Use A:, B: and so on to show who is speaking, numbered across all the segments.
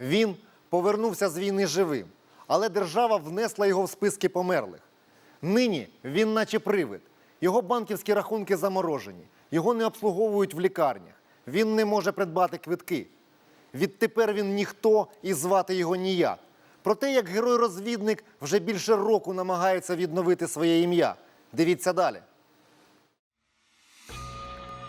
A: Він повернувся з війни живим, але держава внесла його в списки померлих. Нині він наче привид. Його банківські рахунки заморожені, його не обслуговують в лікарнях. Він не може придбати квитки. Відтепер він ніхто і звати його ніяк. Проте, як герой-розвідник вже більше року намагається відновити своє ім'я. Дивіться далі.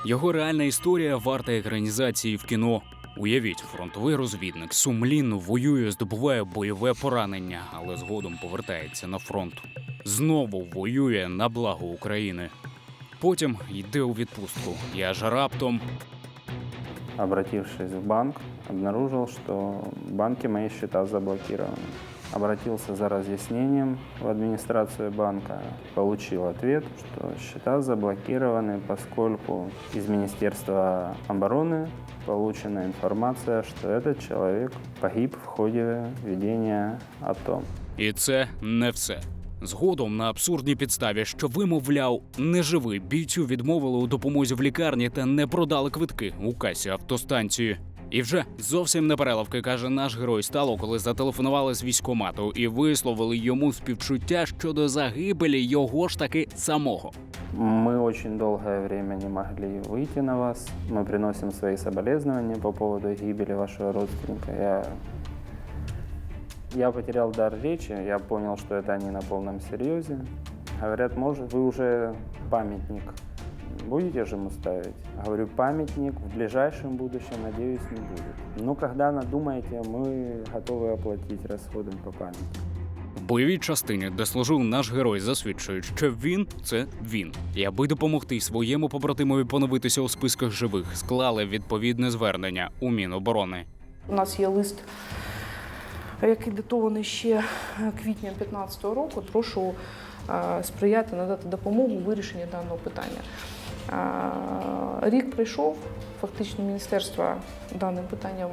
B: Його реальна історія варта екранізації в кіно. Уявіть, фронтовий розвідник сумлінно воює, здобуває бойове поранення, але згодом повертається на фронт. Знову воює на благо України. Потім йде у відпустку. Я ж раптом
C: Обратившись в банк, обнаружил, что в банке мои счета заблокированы. Обратился за разъяснением в администрацию банка, получил ответ, что счета заблокированы, поскольку из Министерства обороны получена информация, что этот человек погиб в ходе ведения АТО.
B: І це не все. Згодом на абсурдній підставі, що вимовляв неживий бійцю відмовили у допомозі в лікарні та не продали квитки у касі автостанції. І вже зовсім не переливки, каже наш герой стало, коли зателефонували з військомату і висловили йому співчуття щодо загибелі його ж таки самого.
C: Мы очень долгое время не могли выйти на вас. Мы приносим свои соболезнования по поводу гибели вашего родственника. Я, я потерял дар речи, я понял, что это они на полном серьезе. Говорят, может, вы уже памятник будете же ему ставить? Говорю, памятник в ближайшем будущем, надеюсь, не будет. Но когда надумаете, мы готовы оплатить расходы по памяти.
B: В бойовій частині, де служив наш герой, засвідчують, що він це він. І аби допомогти своєму побратимові поновитися у списках живих, склали відповідне звернення у Міноборони.
D: У нас є лист, який датований ще квітня 2015 року. Прошу е, сприяти надати допомогу у вирішенні даного питання. Е, Рік прийшов, фактично міністерство дане питання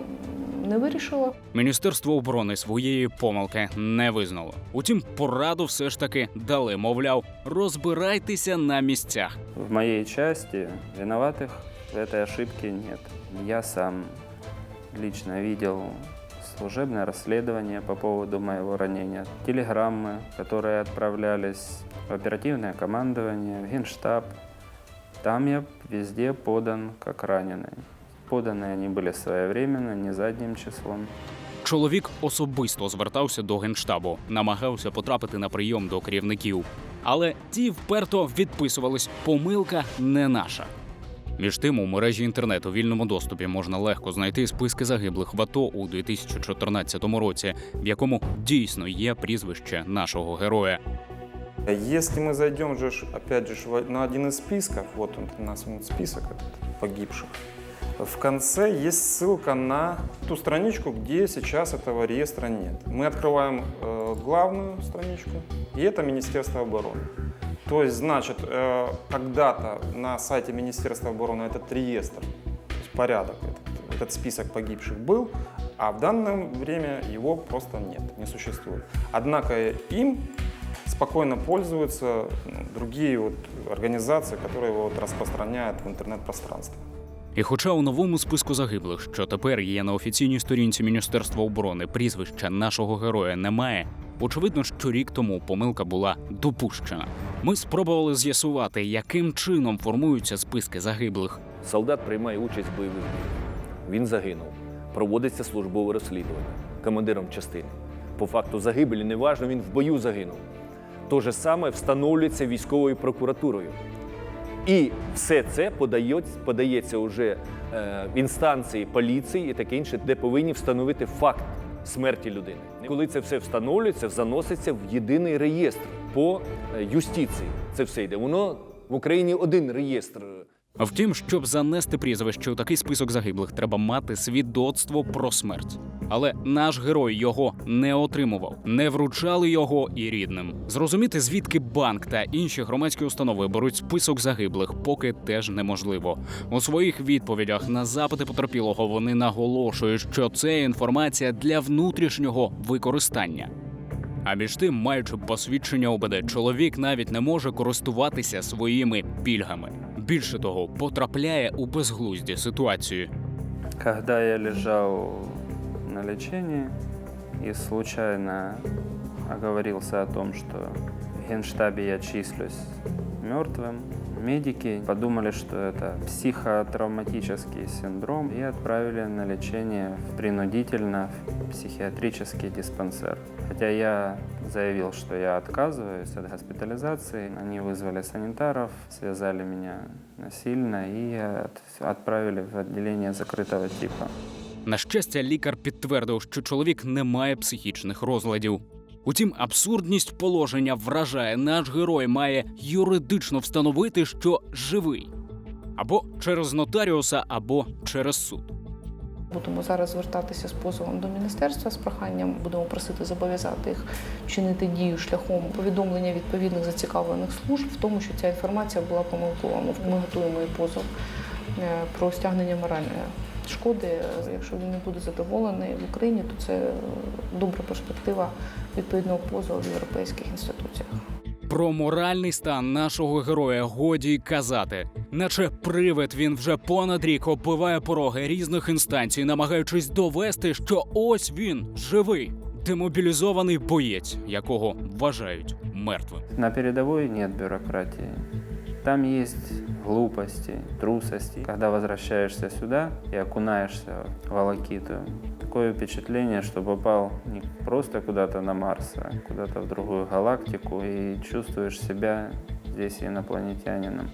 D: не вирішило.
B: Міністерство оборони своєї помилки не визнало. Утім, пораду все ж таки дали. Мовляв, розбирайтеся на місцях.
C: В моей части виноватых в этой ошибке нет. Я сам лично видел служебное расследование по поводу моего ранения, телеграммы, которые отправлялись в оперативное командование, в генштаб. Там я везде подан как раненый. Поданы они были своевременно, не задним числом.
B: Чоловік особисто звертався до генштабу, намагався потрапити на прийом до керівників. Але ті вперто відписувались. Помилка не наша. Між тим, у мережі інтернету у вільному доступі можна легко знайти списки загиблих в АТО у 2014 році, в якому дійсно є прізвище нашого героя.
E: Если мы зайдем же, опять же, на один из списков, вот он, нас вот список погибших, в конце есть ссылка на ту страничку, где сейчас этого реестра нет. Мы открываем э, главную страничку, и это Министерство обороны. То есть, значит, э, когда-то на сайте Министерства обороны этот реестр, то есть порядок, этот, этот список погибших был, а в данное время его просто нет, не существует. Однако им спокойно пользуются ну, другие вот организации, которые его вот распространяют в интернет-пространстве.
B: І хоча у новому списку загиблих, що тепер є на офіційній сторінці Міністерства оборони, прізвища нашого героя немає, очевидно, що рік тому помилка була допущена. Ми спробували з'ясувати, яким чином формуються списки загиблих.
F: Солдат приймає участь в бойових діях. Він загинув. Проводиться службове розслідування командиром частини. По факту загибелі неважно, він в бою загинув. То же саме встановлюється військовою прокуратурою. І все це подається, подається вже е, в інстанції поліції і таке інше, де повинні встановити факт смерті людини. Коли це все встановлюється, заноситься в єдиний реєстр по е, юстиції. Це все йде. Воно в Україні один реєстр.
B: Втім, щоб занести прізвище у такий список загиблих, треба мати свідоцтво про смерть. Але наш герой його не отримував, не вручали його і рідним. Зрозуміти, звідки банк та інші громадські установи беруть список загиблих, поки теж неможливо. У своїх відповідях на запити потерпілого вони наголошують, що це інформація для внутрішнього використання. А між тим, маючи посвідчення ОБД, чоловік навіть не може користуватися своїми пільгами. Більше того, потрапляє у безглузді ситуацію.
C: Когда я лежал на лечении и случайно оговорился о том, что в генштабе я числюсь мертвым. Медики подумали, что это психотравматический синдром и отправили на лечение в- принудительно в психиатрический диспансер. Хотя я заявил, что я отказываюсь от госпитализации, они вызвали санитаров, связали меня насильно и от- отправили в отделение закрытого типа.
B: На щастя, лікар підтвердив, що чоловік не має психічних розладів. Утім, абсурдність положення вражає, наш герой має юридично встановити, що живий або через нотаріуса, або через суд.
D: Будемо зараз звертатися з позовом до міністерства з проханням. Будемо просити зобов'язати їх вчинити дію шляхом повідомлення відповідних зацікавлених служб в тому, що ця інформація була помилкова. Ми готуємо і позов е, про стягнення моральної шкоди. Якщо він не буде задоволений в Україні, то це е, добра перспектива відповідного позову в європейських інституціях.
B: Про моральний стан нашого героя годі й казати, наче привид він вже понад рік оббиває пороги різних інстанцій, намагаючись довести, що ось він живий, демобілізований боєць, якого вважають мертвим.
C: На передовой нет бюрократии. Там есть глупости, трусости. Когда возвращаешься сюда и окунаешься в волокиту, такое впечатление, что попал не просто куда-то на Марс, а куда-то в другую галактику и чувствуешь себя здесь инопланетянином.